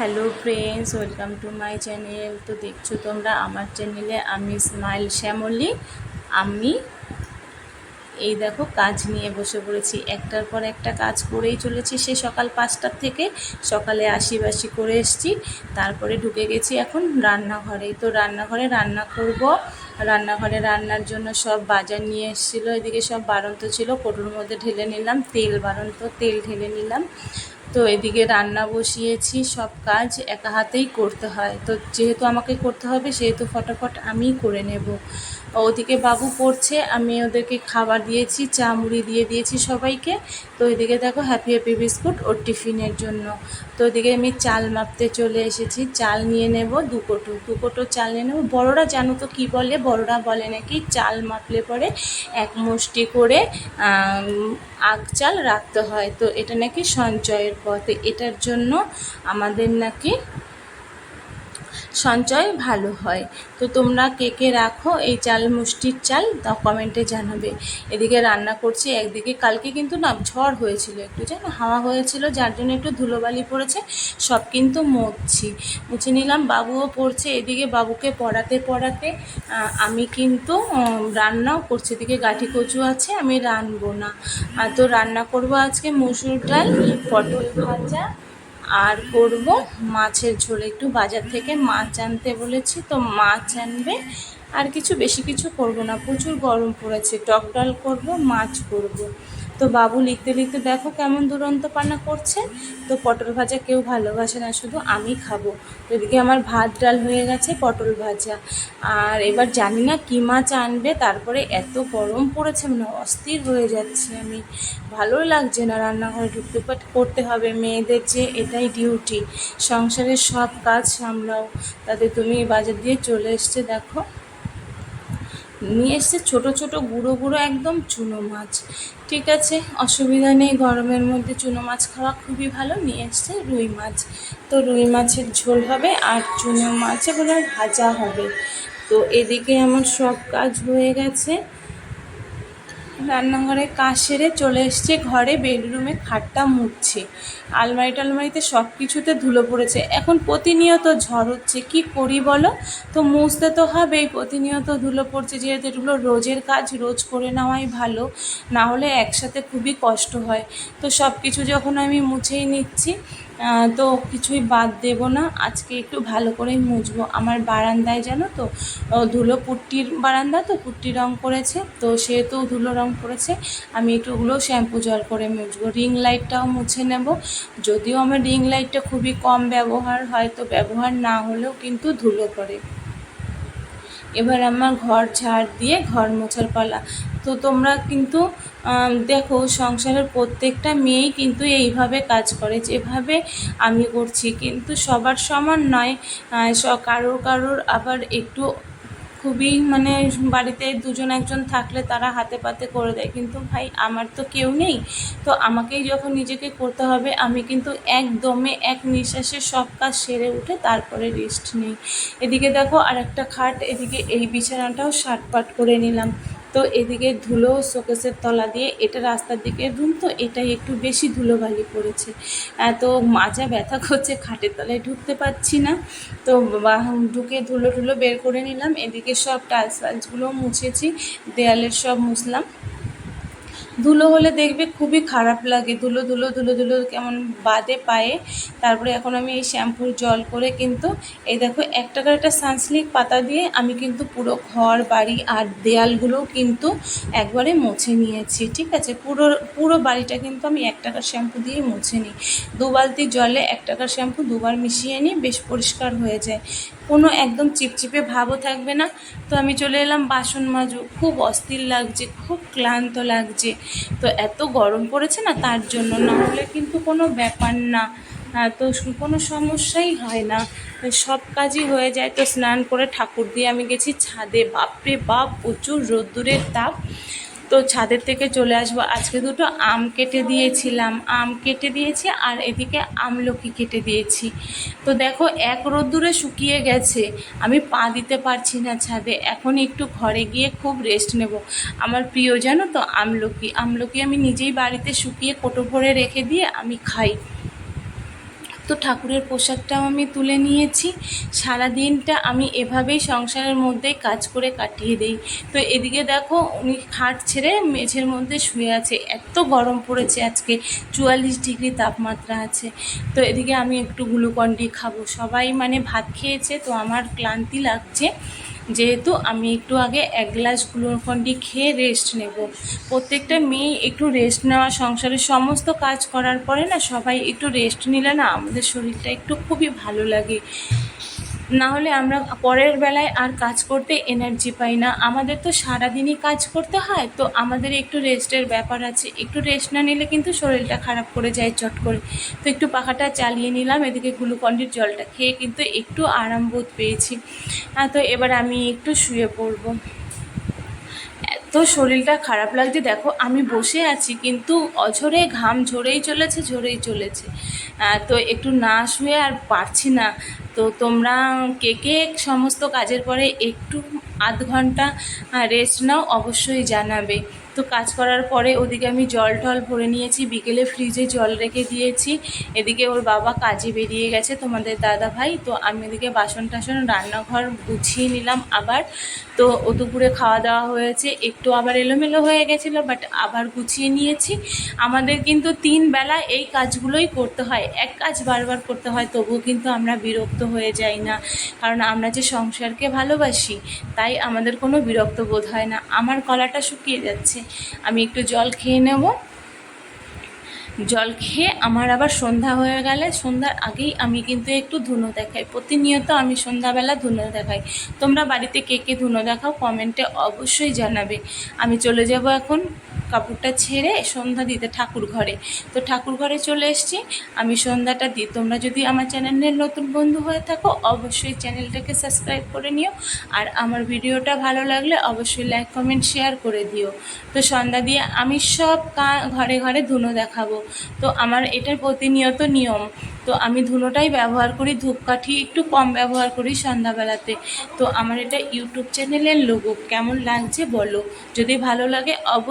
Hello friends, welcome to my channel. তো দেখছ তোমরা আমার চ্যানেলে আমি স্মাইল শ্যামলী। আমি এই দেখো কাজ নিয়ে বসে পড়েছি। একটার পর একটা কাজ করেই চলেছি সে সকাল পাঁচটার থেকে। সকালে আশি বাসি করে এসছি, তারপরে ঢুকে গেছি এখন রান্নাঘরে তো রান্নাঘরে রান্না করব। রান্নাঘরে রান্নার জন্য সব বাজার নিয়ে এসেছিল। এদিকে সব বাড়ন্ত ছিল, কটুর মধ্যে ঢেলে নিলাম, তেল বাড়ন্ত তেল ঢেলে নিলাম। তো এদিকে রান্না বসিয়েছি, সব কাজ একা হাতেই করতে হয়। তো যেহেতু আমাকে করতে হবে, সেহেতু ফটাফট আমিই করে নেব। ওদিকে বাবু পড়ছে আমি ওদেরকে খাবার দিয়েছি, চা মুড়ি দিয়ে দিয়েছি সবাইকে। তো এদিকে দেখো হ্যাপি হ্যাপি বিস্কুট ওর টিফিনের জন্য। তো ওদিকে আমি চাল মাপতে চলে এসেছি, চাল নিয়ে নেব দু কোটো। দু কোটো চাল নিয়ে নেব। বড়োরা জানো তো কী বলে? বড়োরা বলে নাকি চাল মাপলে পরে এক মুষ্টি করে আগ চাল রাখতে হয়। তো এটা নাকি সঞ্চয়ের পথে। এটার জন্য আমাদের নাকি সঞ্চয় ভালো হয়। তো তোমরা কে কে রাখো এই চাল মুষ্টির চাল, তা কমেন্টে জানাবে। এদিকে রান্না করছি, একদিকে কালকে কিন্তু না ঝড় হয়েছিল একটু জানো হাওয়া হয়েছিল, যার জন্য একটু ধুলোবালি পড়েছে, সব কিন্তু মুছছি মুছে নিলাম, বাবুও পড়ছে এদিকে, বাবুকে পড়াতে পড়াতে আমি কিন্তু রান্নাও করছি, এদিকে গাঠি কচু আছে, আমি রানবো না। তো রান্না করব আজকে মুসুর ডাল, পটল ভাজা আর করব মাছের ঝোল। একটু বাজার থেকে মাছ আনতে বলেছি, তো মাছ আনবে। আর কিছু বেশি কিছু করব না, প্রচুর গরম পড়েছে। টক ডাল করব, মাছ করব। তো বাবু লিখতে লিখতে দেখো কেমন দুরন্ত পানা করছে। তো পটল ভাজা কেউ ভালোবাসে না, শুধু আমি খাব। এদিকে আমার ভাত ডাল হয়ে গেছে, পটল ভাজা। আর এবার জানি না কী মাছ আনবে, তারপরে এত গরম পড়েছে মানে অস্থির হয়ে যাচ্ছে আমি। ভালোই লাগছে না রান্নাঘরে ঢুকতে করতে হবে, মেয়েদের যে এটাই ডিউটি সংসারের সব কাজ সামলাও। তাতে তুমি বাজার দিয়ে চলে এসছে, দেখো। নিয়ে এসছে ছোটো ছোটো গুঁড়ো গুঁড়ো একদম চুনো মাছ। ঠিক আছে, অসুবিধা নেই, গরমের মধ্যে চুনো মাছ খাওয়া খুবই ভালো। নিয়ে এসছে রুই মাছ। তো রুই মাছের ঝোল হবে আর চুনো মাছ এগুলো ভাজা হবে। তো এদিকে আমার সব কাজ হয়ে গেছে। রান্নাঘরে কাজ সেরে চলে এসছে, ঘরে বেডরুমে খাটটা মুছছে। আলমারি টালমারিতে সব কিছুতে ধুলো পড়েছে। এখন প্রতিনিয়ত ঝড় হচ্ছে, কি করি বলো? তো মুছতে তো হবেই, প্রতিনিয়ত ধুলো পড়ছে, যেহেতু এগুলো রোজের কাজ, রোজ করে নেওয়াই ভালো। না হলে একসাথে খুবই কষ্ট হয়। তো সব কিছু যখন আমি মুছেই নিচ্ছি তো কিছুই বাদ দেব না। আজকে একটু ভালো করেই মুছবো। আমার বারান্দায় জানো তো ধুলো পুট্টির বারান্দা তো, পুট্টি রং করেছে। তো সেহেতু ধুলো রং করেছে। আমি একটু ওগুলো শ্যাম্পু জল করে মুছবো। রিং লাইটটাও মুছে নেব। যদিও আমার রিং লাইটটা খুবই কম ব্যবহার হয়, তো ব্যবহার না হলেও কিন্তু ধুলো পড়ে। এবার আমার ঘর ঝাড় দিয়ে ঘর মোছার পালা। তো তোমরা কিন্তু দেখো সংসারের প্রত্যেকটা মেয়েই কিন্তু এইভাবে কাজ করে, যেভাবে আমি করছি। কিন্তু সবার সমান নয় কারোর কারোর আবার একটু খুবই মানে বাড়িতে দুজন একজন থাকলে তারা হাতে পাতে করে দেয়। কিন্তু ভাই, আমার তো কেউ নেই। তো আমাকেই যখন নিজেকে করতে হবে, আমি কিন্তু একদমে, এক নিঃশ্বাসে সব কাজ সেরে উঠে তারপরে রেস্ট নিই। এদিকে দেখো আর একটা খাট, এদিকে এই বিছানাটাও সাটপাট করে নিলাম। তো এদিকে ধুলো শোকেসের তলা দিয়ে এটা রাস্তার দিকে, রুম তো এটাই একটু বেশি ধুলোবালি পড়েছে। তো মাজা ব্যথা করছে, খাটের তলায় ঢুকতে পারছি না। তো ঢুকে ধুলো টুলো বের করে নিলাম, এদিকে সব টাইলস ফাইলসগুলো মুছেছি, দেয়ালের সব মুছলাম। ধুলো হলে দেখবে খুবই খারাপ লাগে। ধুলো ধুলো ধুলো ধুলো কেমন বাদে পায়ে। তারপরে এখন আমি এই শ্যাম্পুর জল করে কিন্তু এই দেখো এক টাকার একটা সানসিল্ক পাতা দিয়ে আমি কিন্তু পুরো ঘর, বাড়ি আর দেয়ালগুলোও কিন্তু একবারে মুছে নিয়েছি, ঠিক আছে? পুরো পুরো বাড়িটা কিন্তু আমি এক টাকার শ্যাম্পু দিয়ে মুছে নিই। দু বালতি জলে এক টাকার শ্যাম্পু দুবার মিশিয়ে নিই, বেশ পরিষ্কার হয়ে যায়। কোনো একদম চিপচিপে ভাবও থাকবে না। তো আমি চলে এলাম বাসন মাজু। খুব অস্থির লাগছে, খুব ক্লান্ত লাগছে। তো এত গরম পড়েছে না তার জন্য, না হলে কিন্তু কোনো ব্যাপার না। তো কোনো সমস্যাই হয় না। সব কাজই হয়ে যায়। তো স্নান করে ঠাকুর দিয়ে আমি গেছি ছাদে। বাপরে বাপ, প্রচুর রোদ্দুরের তাপ। তো ছাদের থেকে চলে আসব। আজকে দুটো আম কেটে দিয়েছিলাম। আম কেটে দিয়েছি আর এদিকে আমলকি কেটে দিয়েছি। তো দেখো, এক রোদ্দুরে শুকিয়ে গেছে। আমি পা দিতে পারছি না ছাদে। এখন একটু ঘরে গিয়ে খুব রেস্ট নেব। আমার প্রিয় জানো তো, আমলকি। আমলকি আমি নিজেই বাড়িতে শুকিয়ে কোটো ভরে রেখে দিয়ে আমি খাই। তো ঠাকুরের পোশাকটাও আমি তুলে নিয়েছি। সারা দিনটা আমি এভাবেই সংসারের মধ্যে কাজ করে কাটিয়ে দিই। তো এদিকে দেখো, উনি খাট ছেড়ে মেঝের মধ্যে শুয়ে আছে। এত গরম পড়েছে আজকে, চুয়াল্লিশ ডিগ্রি তাপমাত্রা আছে। তো এদিকে আমি একটু গ্লুকন্ডি খাব। সবাই মানে ভাত খেয়েছে, তো আমার ক্লান্তি লাগছে। যেহেতু আমি একটু আগে এক গ্লাস গ্লুকন্ডি খেয়ে রেস্ট নেব। প্রত্যেকটা মেয়ে একটু রেস্ট নেওয়া, সংসারের সমস্ত কাজ করার পরে না সবাই একটু রেস্ট নিলে না আমাদের শরীরটা একটু খুবই ভালো লাগে। না হলে আমরা পরের বেলায় আর কাজ করতে এনার্জি পাই না। আমাদের তো সারাদিনই কাজ করতে হয়, তো আমাদের একটু রেস্টের ব্যাপার আছে। একটু রেস্ট না নিলে কিন্তু শরীরটা খারাপ করে যায় চট করে। তো একটু পাখাটা চালিয়ে নিলাম, এদিকে গ্লুকন্ডির জলটা খেয়ে কিন্তু একটু আরাম বোধ পেয়েছি। হ্যাঁ তো এবার আমি একটু শুয়ে পড়ব। শরীরটা খারাপ লাগছে, দেখো আমি বসে আছি, কিন্তু অঝরে ঘাম ঝরেই চলেছে ঝরেই চলেছে। তো একটু না শুয়ে আর পারছি না। তো তোমরা কে কে সমস্ত কাজের পরে একটু আধ ঘণ্টা রেস্ট নাও, অবশ্যই জানাবে। তো কাজ করার পরে ওদিকে আমি জল টল ভরে নিয়েছি, বিকেলে ফ্রিজে জল রেখে দিয়েছি। এদিকে ওর বাবা কাজে বেরিয়ে গেছে, তোমাদের দাদা ভাই। তো আমি ওদিকে বাসন টাসন, রান্নাঘর গুছিয়ে নিলাম আবার। তো ও দুপুরে খাওয়া দাওয়া হয়েছে। একটু আবার এলোমেলো হয়ে গেছিল বাট আবার গুছিয়ে নিয়েছি। আমাদের কিন্তু তিন বেলা এই কাজগুলোই করতে হয়। এক কাজ বারবার করতে হয়, তবুও কিন্তু আমরা বিরক্ত হয়ে যাই না। কারণ আমরা যে সংসারকে ভালোবাসি, তাই আমাদের কোনো বিরক্ত বোধ হয় না। আমার গলাটা শুকিয়ে যাচ্ছে। আমি একটু জল খেয়ে নেব। জল খেয়ে আমার আবার সন্ধ্যা হয়ে গেলে, সন্ধ্যার আগেই আমি কিন্তু একটু ধুনো দেখাই। প্রতিনিয়ত আমি সন্ধ্যাবেলা ধুনো দেখাই। তোমরা বাড়িতে কে কে ধুনো দেখাও কমেন্টে অবশ্যই জানাবে। আমি চলে যাব এখন। কাপড়টা ছেড়ে সন্ধ্যা দিতে ঠাকুর ঘরে। তো ঠাকুর ঘরে চলে এসেছি। আমি সন্ধ্যাটা দিই। তোমরা যদি আমার চ্যানেলের নতুন বন্ধু হয়ে থাকো, অবশ্যই চ্যানেলটাকে সাবস্ক্রাইব করে নিও। আর আমার ভিডিওটা ভালো লাগলে অবশ্যই লাইক, কমেন্ট, শেয়ার করে দিও। তো সন্ধ্যা দিয়ে আমি সব কা- ঘরে ঘরে ধুনো দেখাবো। তো আমার এটার প্রতিনিয়ত নিয়ম। তো আমি ধুনোটাই ব্যবহার করি, ধূপকাঠি একটু কম ব্যবহার করি সন্ধ্যাবেলাতে। তো আমার এটা ইউটিউব চ্যানেলের লোগো কেমন লাগছে বলো। যদি ভালো লাগে অবশ্যই